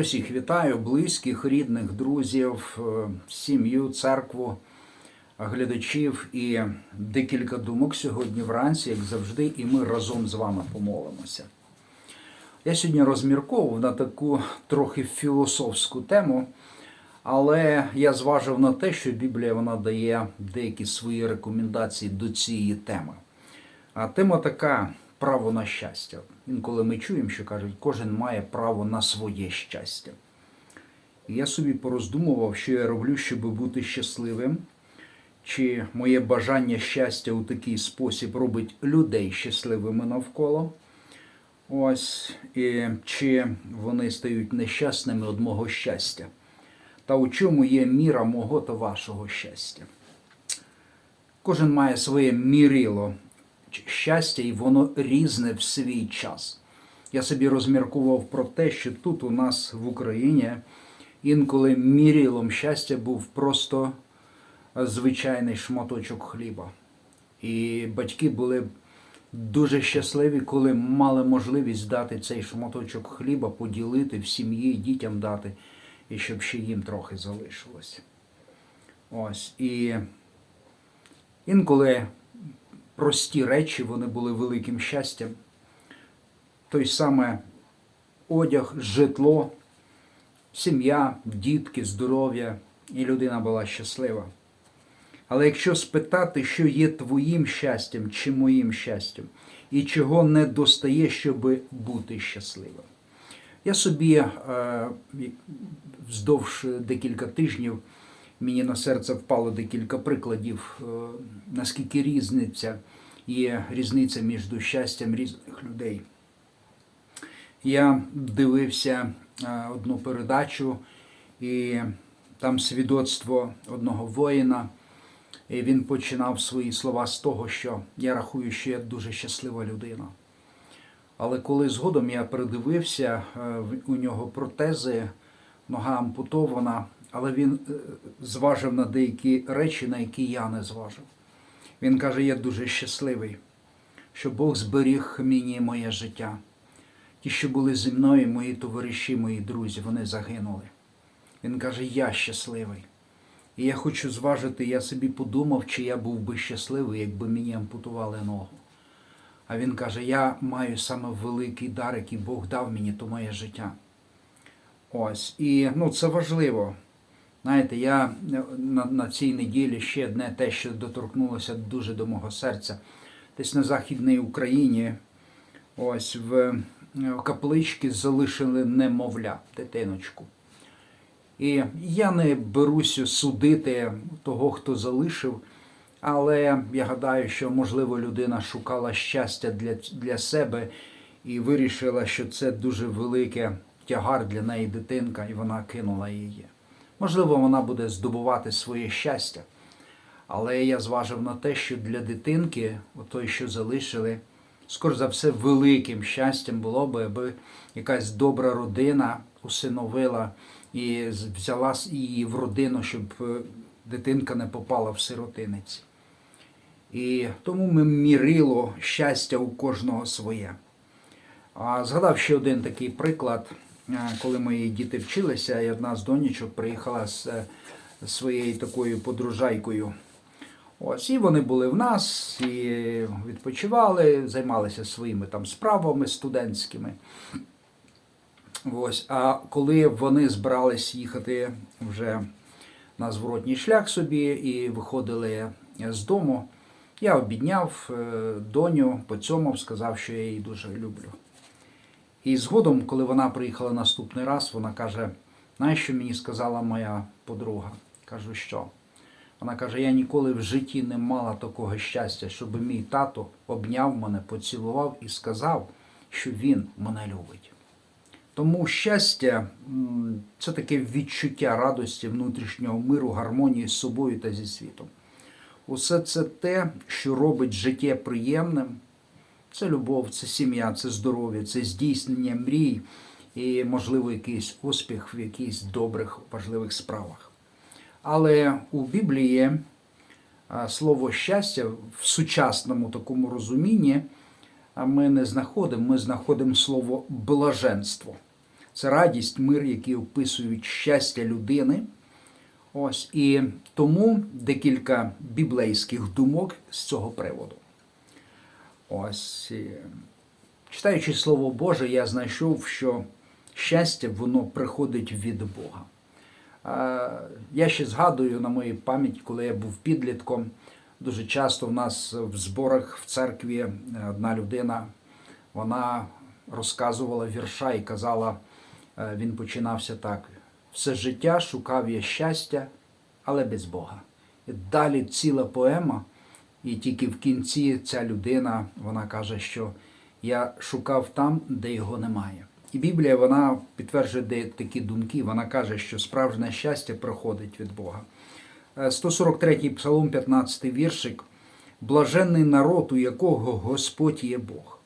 Усіх вітаю, близьких, рідних, друзів, е, сім'ю, церкву, глядачів і декілька думок сьогодні вранці, як завжди, і ми разом з вами помолимося. Я сьогодні розмірковував на таку трохи філософську тему, але я зважив на те, що Біблія вона дає деякі свої рекомендації до цієї теми. А тема така право на щастя. Інколи ми чуємо, що кажуть, кожен має право на своє щастя. І я собі пороздумував, що я роблю, щоб бути щасливим, чи моє бажання щастя у такий спосіб робить людей щасливими навколо. Ось, і чи вони стають нещасними від мого щастя. Та у чому є міра мого та вашого щастя? Кожен має своє мірило щастя, і воно різне в свій час. Я собі розміркував про те, що тут у нас в Україні інколи мірилом щастя був просто звичайний шматочок хліба. І батьки були дуже щасливі, коли мали можливість дати цей шматочок хліба, поділити в сім'ї, дітям дати, і щоб ще їм трохи залишилось. Ось. І інколи прості речі, вони були великим щастям. Той саме одяг, житло, сім'я, дітки, здоров'я, і людина була щаслива. Але якщо спитати, що є твоїм щастям чи моїм щастям, і чого не достає, щоб бути щасливим, я собі е, вздовж декілька тижнів мені на серце впало декілька прикладів, е, наскільки різниця є різниця між щастям різних людей. Я дивився е, одну передачу, і там свідоцтво одного воїна. І він починав свої слова з того, що я рахую, що я дуже щаслива людина. Але коли згодом я передивився, е, у нього протези, нога ампутована, але він е, зважив на деякі речі, на які я не зважив. Він каже: я дуже щасливий, що Бог зберіг мені моє життя. Ті, що були зі мною, мої товариші, мої друзі, вони загинули. Він каже, я щасливий. І я хочу зважити, я собі подумав, чи я був би щасливий, якби мені ампутували ногу. А він каже: я маю саме великий дар, який Бог дав мені, то моє життя. Ось. І ну, це важливо. Знаєте, я на, на цій неділі ще одне те, що доторкнулося дуже до мого серця. Десь на Західній Україні, ось в, в капличці залишили немовля, дитиночку. І я не беруся судити того, хто залишив, але я гадаю, що, можливо, людина шукала щастя для, для себе і вирішила, що це дуже велике тягар для неї дитинка, і вона кинула її. Можливо, вона буде здобувати своє щастя. Але я зважив на те, що для дитинки, той, що залишили, скоріш за все, великим щастям було би, аби якась добра родина усиновила і взяла її в родину, щоб е, дитинка не попала в сиротинець. І тому ми мірило щастя у кожного своє. А згадав ще один такий приклад, коли мої діти вчилися, і одна з донечок приїхала з е, своєю такою подружайкою. Ось, і вони були в нас, і відпочивали, займалися своїми там справами студентськими. Ось, А коли вони збирались їхати вже на зворотній шлях собі і виходили з дому, я обідняв е, доню, поцьомав, сказав, що я її дуже люблю. І згодом, коли вона приїхала наступний раз, вона каже: знаєш, що мені сказала моя подруга? Кажу, що? Вона каже: я ніколи в житті не мала такого щастя, щоб мій тато обняв мене, поцілував і сказав, що він мене любить. Тому щастя це таке відчуття радості, внутрішнього миру, гармонії з собою та зі світом. Усе це те, що робить життя приємним. Це любов, це сім'я, це здоров'я, це здійснення мрій і, можливо, якийсь успіх в якихось добрих, важливих справах. Але у Біблії слово щастя в сучасному такому розумінні ми не знаходимо, ми знаходимо слово блаженство. Це радість, мир, які описують щастя людини. Ось і тому декілька біблейських думок з цього приводу. Ось читаючи Слово Боже, я знайшов, що щастя воно приходить від Бога. Е, Я ще згадую на моїй пам'ять, коли я був підлітком. Дуже часто в нас в зборах в церкві е, одна людина вона розказувала вірша і казала, е, він починався так: все життя шукав я щастя, але без Бога. І далі ціла поема, і тільки в кінці ця людина вона каже, що я шукав там, де його немає. І Біблія вона підтверджує такі думки. Вона каже, що справжнє щастя приходить від Бога. Е, 143-й псалом, 15-й віршик. Блаженний народ, у якого Господь є Бог.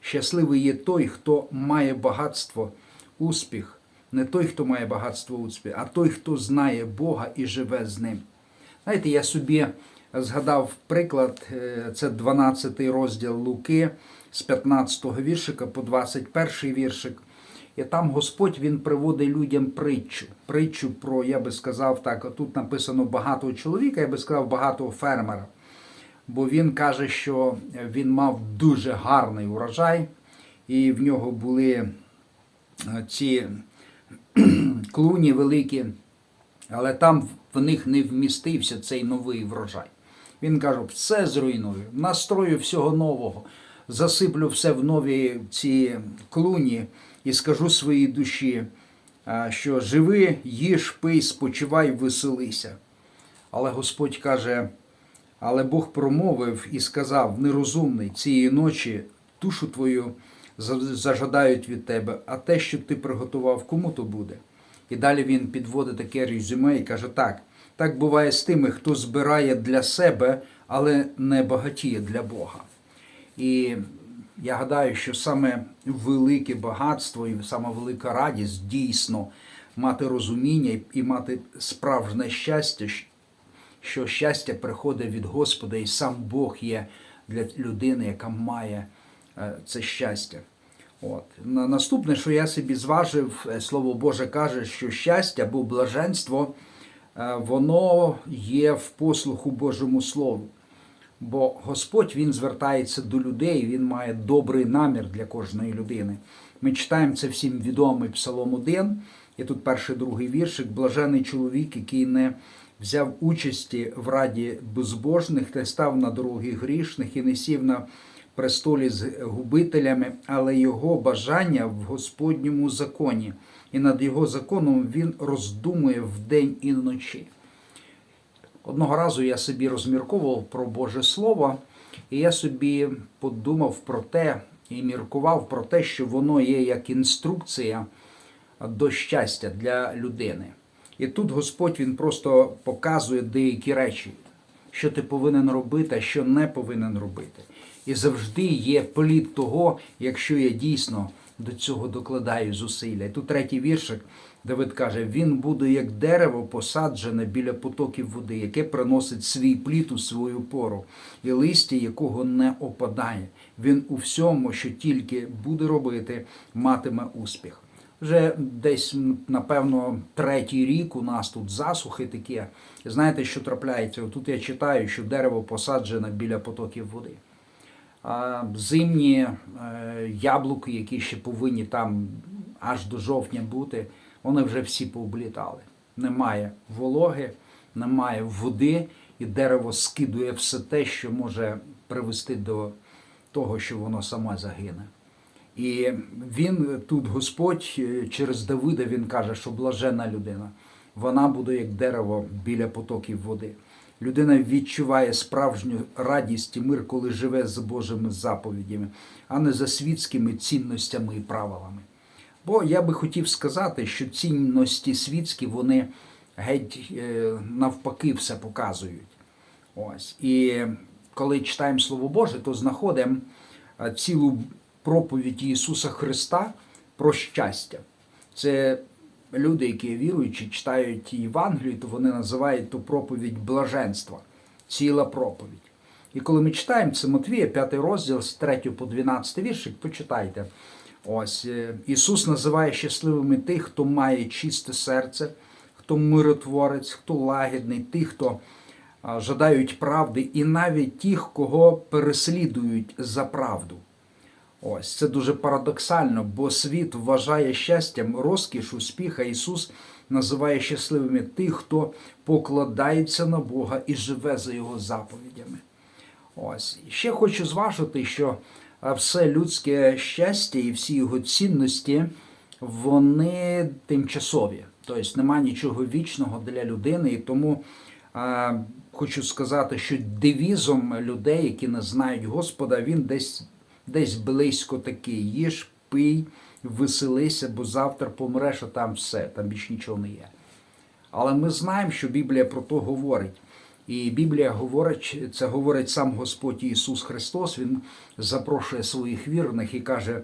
Щасливий є той, хто має багатство, успіх, не той, хто має багатство, успіх, а той, хто знає Бога і живе з ним. Знаєте, я собі згадав приклад, е, це 12 розділ Луки з 15 віршика по 21 віршик. І там Господь він приводить людям притчу. Притчу про, я би сказав так, тут написано багатого чоловіка, я би сказав, багатого фермера. Бо він каже, що він мав дуже гарний урожай, і в нього були е, ці клуні великі, але там в них не вмістився цей новий врожай. Він каже, все зруйную, настрою всього нового, засиплю все в нові ці клуні і скажу своїй душі, що живи, їж, пий, спочивай, веселися. Але Господь каже, але Бог промовив і сказав: нерозумний цієї ночі душу твою зажадають від тебе, а те, що ти приготував, кому то буде. І далі він підводить таке резюме і каже: так, так буває з тими, хто збирає для себе, але не багатіє для Бога. І я гадаю, що саме велике багатство і саме велика радість дійсно мати розуміння і- мати справжнє щастя, що щастя приходить від Господа, і сам Бог є для людини, яка має е, це щастя. От. На- Наступне, що я собі зважив, е, Слово Боже каже, що щастя або блаженство, воно є в послуху Божому Слову. Бо Господь Він звертається до людей, Він має добрий намір для кожної людини. Ми читаємо це всім відомий Псалом 1, і тут перший другий віршик, блажений чоловік, який не взяв участі в раді безбожних, та став на дороги грішних і не сів на престолі з губителями, але його бажання в Господньому законі, і над його законом він роздумує вдень і вночі. Одного разу я собі розмірковував про Боже Слово, і я собі подумав про те і міркував про те, що воно є як інструкція до щастя для людини. І тут Господь Він просто показує деякі речі, що ти повинен робити, а що не повинен робити. І завжди є плід того, якщо я дійсно до цього докладаю зусилля. І тут третій віршик, Давид каже: він буде як дерево посаджене біля потоків води, яке приносить свій плід у свою пору, і листя якого не опадає. Він у всьому, що тільки буде робити, матиме успіх. Вже десь, напевно, третій рік у нас тут засухи такі. Знаєте, що трапляється? Тут я читаю, що дерево посаджене біля потоків води. Зимні е, яблуки, які ще повинні там аж до жовтня бути, вони вже всі пооблітали. Немає вологи, немає води, і дерево скидує все те, що може привести до того, що воно саме загине. І він тут Господь е, через Давида він каже, що блажена людина, вона буде як дерево біля потоків води. Людина відчуває справжню радість і мир, коли живе з Божими заповідями, а не за світськими цінностями і правилами. Бо я би хотів сказати, що цінності світські вони геть е, навпаки все показують. Ось. І коли читаємо Слово Боже, то знаходимо е, цілу проповідь Ісуса Христа про щастя. Це люди, які віруючі, читають Євангелію, то вони називають ту проповідь блаженства, ціла проповідь. І коли ми читаємо це Матвія, 5 розділ з 3 по 12 віршик, почитайте. Ось е, Ісус називає щасливими тих, хто має чисте серце, хто миротворець, хто лагідний, тих, хто жадають правди, і навіть тих, кого переслідують за правду. Ось це дуже парадоксально, бо світ вважає щастям розкіш, успіх, а Ісус називає щасливими тих, хто покладається на Бога і живе за Його заповідями. Ось ще хочу зважити, що все людське щастя і всі його цінності вони тимчасові. Тобто немає нічого вічного для людини, і тому а, хочу сказати, що девізом людей, які не знають Господа, він десь десь близько такий. Їж, пий, веселися, бо завтра помреш, а там все, там більш нічого не є. Але ми знаємо, що Біблія про то говорить. І Біблія говорить, це говорить сам Господь Ісус Христос. Він запрошує своїх вірних і каже,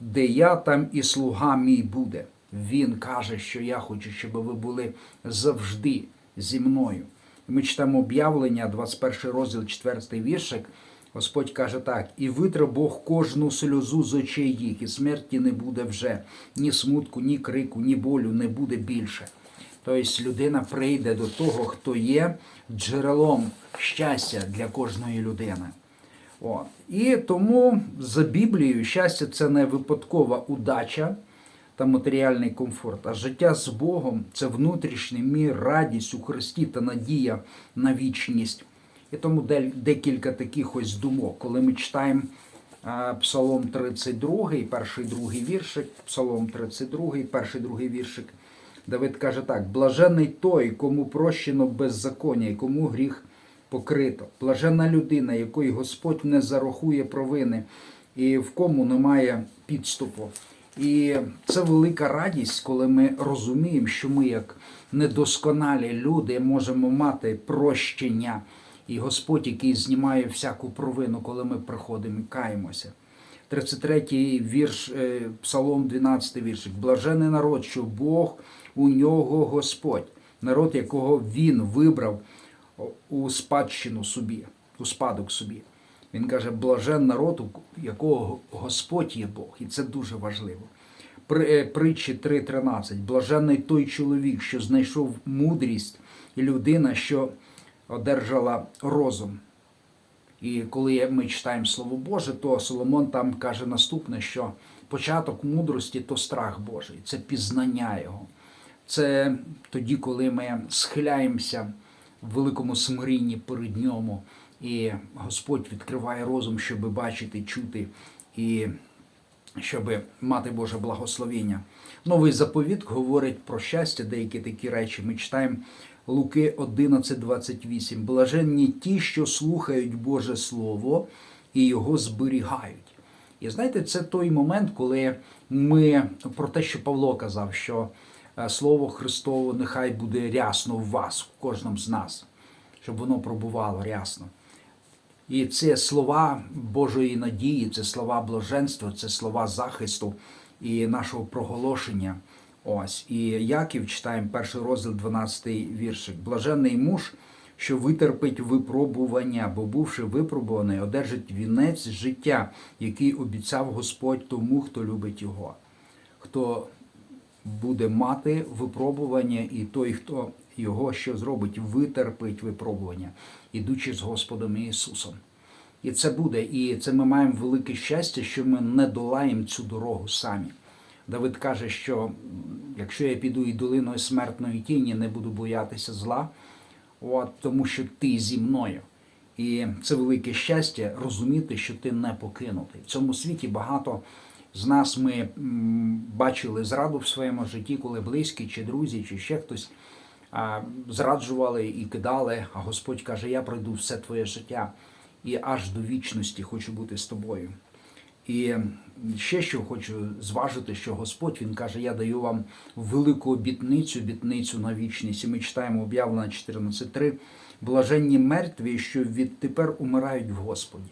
де я, там і слуга мій буде. Він каже, що я хочу, щоб ви були завжди зі мною. Ми читаємо об'явлення, 21 розділ, 4 віршик. Господь каже так: і витре Бог кожну сльозу з очей їх, і смерті не буде вже, ні смутку, ні крику, ні болю не буде більше. Тобто людина прийде до того, хто є джерелом щастя для кожної людини. От. І тому за Біблією щастя це не випадкова удача та матеріальний комфорт, а життя з Богом це внутрішній мір, радість у Христі та надія на вічність. І тому декілька таких ось думок, коли ми читаємо Псалом 32, перший другий віршик, Псалом 32, перший другий віршик. Давид каже так: блажений той, кому прощено беззаконня і кому гріх покрито. Блаженна людина, якої Господь не зарахує провини, і в кому немає підступу. І це велика радість, коли ми розуміємо, що ми, як недосконалі люди, можемо мати прощення. І Господь, який знімає всяку провину, коли ми приходимо і каємося. 33-й вірш, е, Псалом 12 віршик. Блажений народ, що Бог у нього Господь, народ, якого Він вибрав у спадщину собі, у спадок собі. Він каже, блажен народ, у якого Господь є Бог, і це дуже важливо. При, Притчі 3.13. Блаженний той чоловік, що знайшов мудрість, і людина, що одержала розум. І коли ми читаємо Слово Боже, то Соломон там каже наступне, що початок мудрості то страх Божий, це пізнання Його. Це тоді, коли ми схиляємося в великому смирінні перед ньому, і Господь відкриває розум, щоб бачити, чути і щоб мати Боже благословення. Новий заповіт говорить про щастя, деякі такі речі. Ми читаємо Луки 11.28. Блаженні ті, що слухають Боже Слово і його зберігають. І знаєте, це той момент, коли ми про те, що Павло казав, що е, Слово Христово нехай буде рясно в вас, в кожному з нас, щоб воно пробувало рясно. І це слова Божої надії, це слова блаженства, це слова захисту і нашого проголошення. Ось. І Яків читаємо перший розділ, 12 віршик. Блаженний муж, що витерпить випробування, бо бувши випробуваний, одержить вінець життя, який обіцяв Господь тому, хто любить його. Хто буде мати випробування, і той, хто його що зробить, витерпить випробування, ідучи з Господом Ісусом. І це буде. І це ми маємо велике щастя, що ми не долаємо цю дорогу самі. Давид каже, що якщо я піду і долиною смертної тіні, не буду боятися зла, от, тому що ти зі мною. І це велике щастя розуміти, що ти не покинутий. В цьому світі багато з нас ми бачили зраду в своєму житті, коли близькі, чи друзі, чи ще хтось зраджували і кидали. А Господь каже: Я пройду все твоє життя і аж до вічності хочу бути з тобою. І ще що хочу зважити, що Господь Він каже: Я даю вам велику обітницю, обітницю на вічність. І ми читаємо об'явлення 14.3. Блаженні мертві, що відтепер умирають в Господі.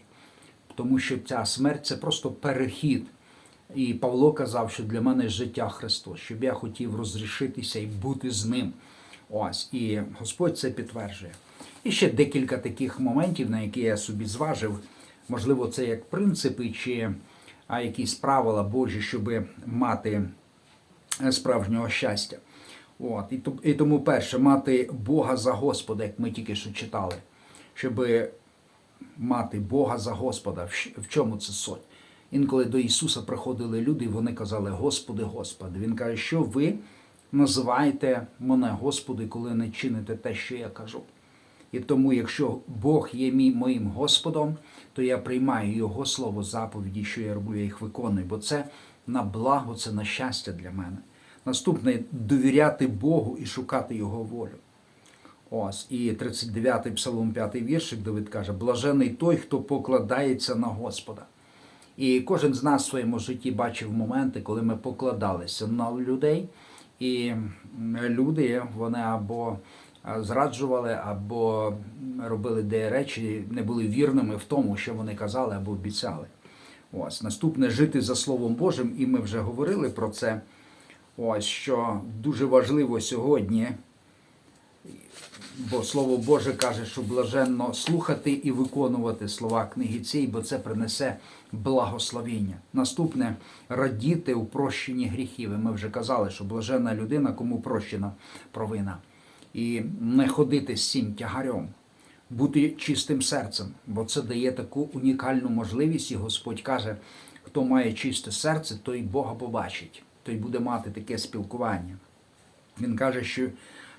Тому що ця смерть це просто перехід. І Павло казав, що для мене життя Христос, щоб я хотів розрішитися і бути з ним. Ось, і Господь це підтверджує. І ще декілька таких моментів, на які я собі зважив. Можливо, це як принципи, чи а якісь правила Божі, щоб мати е, справжнього щастя. От. І, тому перше, мати Бога за Господа, як ми тільки що читали, щоб мати Бога за Господа. В чому це суть? Інколи до Ісуса приходили люди, і вони казали, Господи, Господи. Він каже, що ви називаєте мене Господи, коли не чините те, що я кажу. І тому, якщо Бог є мій, моїм Господом, то я приймаю Його слово заповіді, що я роблю, я їх виконую, бо це на благо, це на щастя для мене. Наступне довіряти Богу і шукати Його волю. Ось, і 39-й псалом 5 віршик Давид каже: блажений той, хто покладається на Господа. І кожен з нас в своєму житті бачив моменти, коли ми покладалися на людей, і люди вони або зраджували, або робили де речі, не були вірними в тому, що вони казали або обіцяли. Ось наступне жити за Словом Божим, і ми вже говорили про це. Ось що дуже важливо сьогодні, бо Слово Боже каже, що блаженно слухати і виконувати слова книги цієї, бо це принесе благословіння. Наступне радіти у прощенні гріхів. І ми вже казали, що блаженна людина, кому прощена провина. І не ходити з цим тягарем, бути чистим серцем, бо це дає таку унікальну можливість, і Господь каже, хто має чисте серце, той Бога побачить, той буде мати таке спілкування. Він каже, що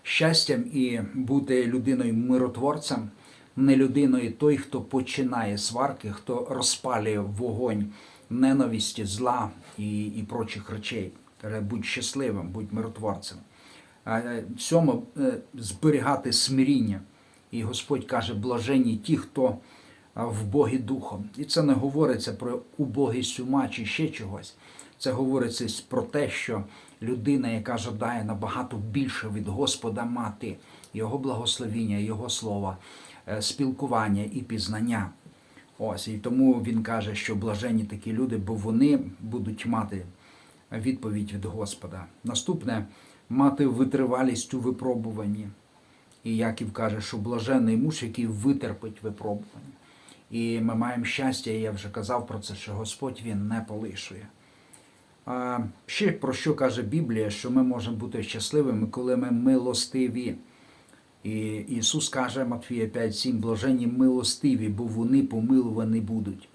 щастям і бути людиною миротворцем, не людиною той, хто починає сварки, хто розпалює вогонь ненависті, зла і, і прочих речей. Каже, будь щасливим, будь миротворцем. А е, е, зберігати смиріння. І Господь каже, блаженні ті, хто а, в Богі духом. І це не говориться про убогість ума чи ще чогось. Це говориться про те, що людина, яка жадає набагато більше від Господа мати Його благословіння, Його слова, е, спілкування і пізнання. Ось і тому він каже, що блаженні такі люди, бо вони будуть мати відповідь від Господа. Наступне мати витривалість у випробуванні. І Яків каже, що блажений муж, який витерпить випробування. І ми маємо щастя, і я вже казав про це, що Господь він не полишує. А ще про що каже Біблія, що ми можемо бути щасливими, коли ми милостиві. І Ісус каже Матфія 5,7, блаженні милостиві, бо вони помилувані будуть.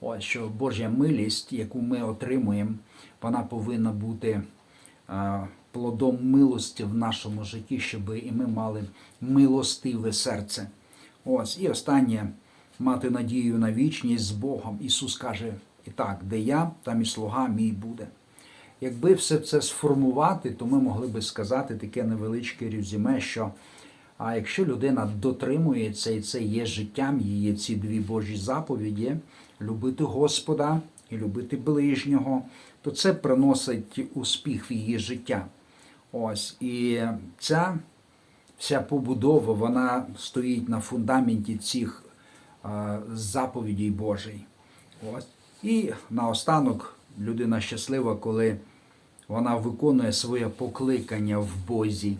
Ось що Божа милість, яку ми отримуємо, вона повинна бути плодом милості в нашому житті, щоб і ми мали милостиве серце. Ось, і останнє мати надію на вічність з Богом. Ісус каже, і так, де я, там і слуга мій буде. Якби все це сформувати, то ми могли би сказати таке невеличке резюме, що а якщо людина дотримується, і це є життям, її ці дві Божі заповіді, любити Господа і любити ближнього, то це приносить успіх в її життя. Ось і ця вся побудова, вона стоїть на фундаменті цих е, заповідей Божий. Ось. І наостанок людина щаслива, коли вона виконує своє покликання в Бозі,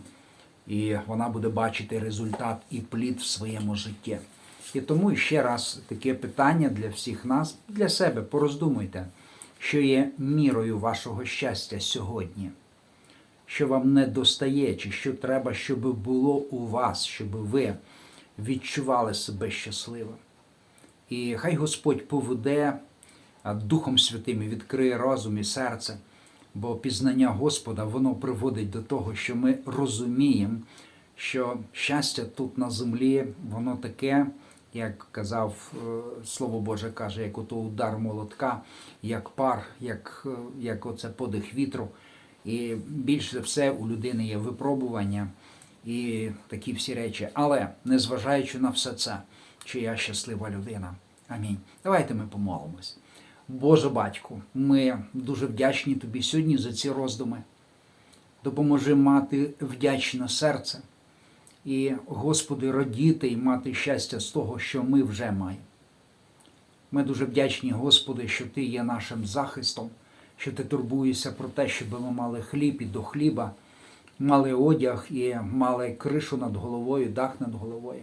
і вона буде бачити результат і плід в своєму житті. І тому ще раз таке питання для всіх нас, для себе, пороздумуйте, що є мірою вашого щастя сьогодні, що вам не достає, чи що треба, щоб було у вас, щоб ви відчували себе щасливим. І хай Господь поведе Духом Святим і відкриє розум і серце, бо пізнання Господа воно приводить до того, що ми розуміємо, що щастя тут на землі, воно таке, як казав е, Слово Боже каже, як ото удар молотка, як пар, як, е, як оце подих вітру. І більш за все у людини є випробування і такі всі речі. Але незважаючи на все це, чи я щаслива людина. Амінь. Давайте ми помолимось. Боже батьку, ми дуже вдячні тобі сьогодні за ці роздуми. Допоможи мати вдячне серце і, Господи, радіти і мати щастя з того, що ми вже маємо. Ми дуже вдячні, Господи, що Ти є нашим захистом, що Ти турбуєшся про те, щоб ми мали хліб і до хліба, мали одяг і мали кришу над головою, дах над головою.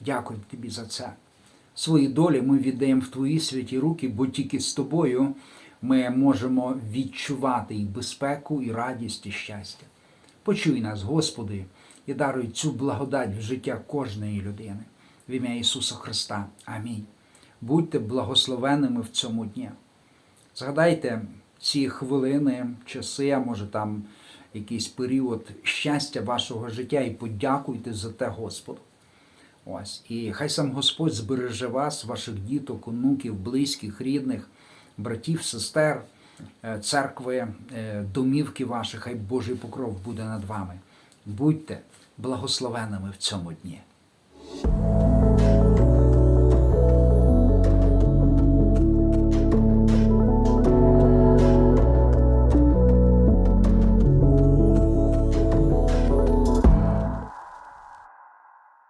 Дякую тобі за це. Свої долі ми віддаємо в Твої святі руки, бо тільки з тобою ми можемо відчувати і безпеку, і радість, і щастя. Почуй нас, Господи, і даруй цю благодать в життя кожної людини. В ім'я Ісуса Христа. Амінь. Будьте благословенними в цьому дні. Згадайте ці хвилини, часи, а може там якийсь період щастя вашого життя і подякуйте за те Господу. Ось. І хай сам Господь збереже вас, ваших діток, онуків, близьких, рідних, братів, сестер, е, церкви, е, домівки ваші, хай Божий покров буде над вами. Будьте благословенними в цьому дні.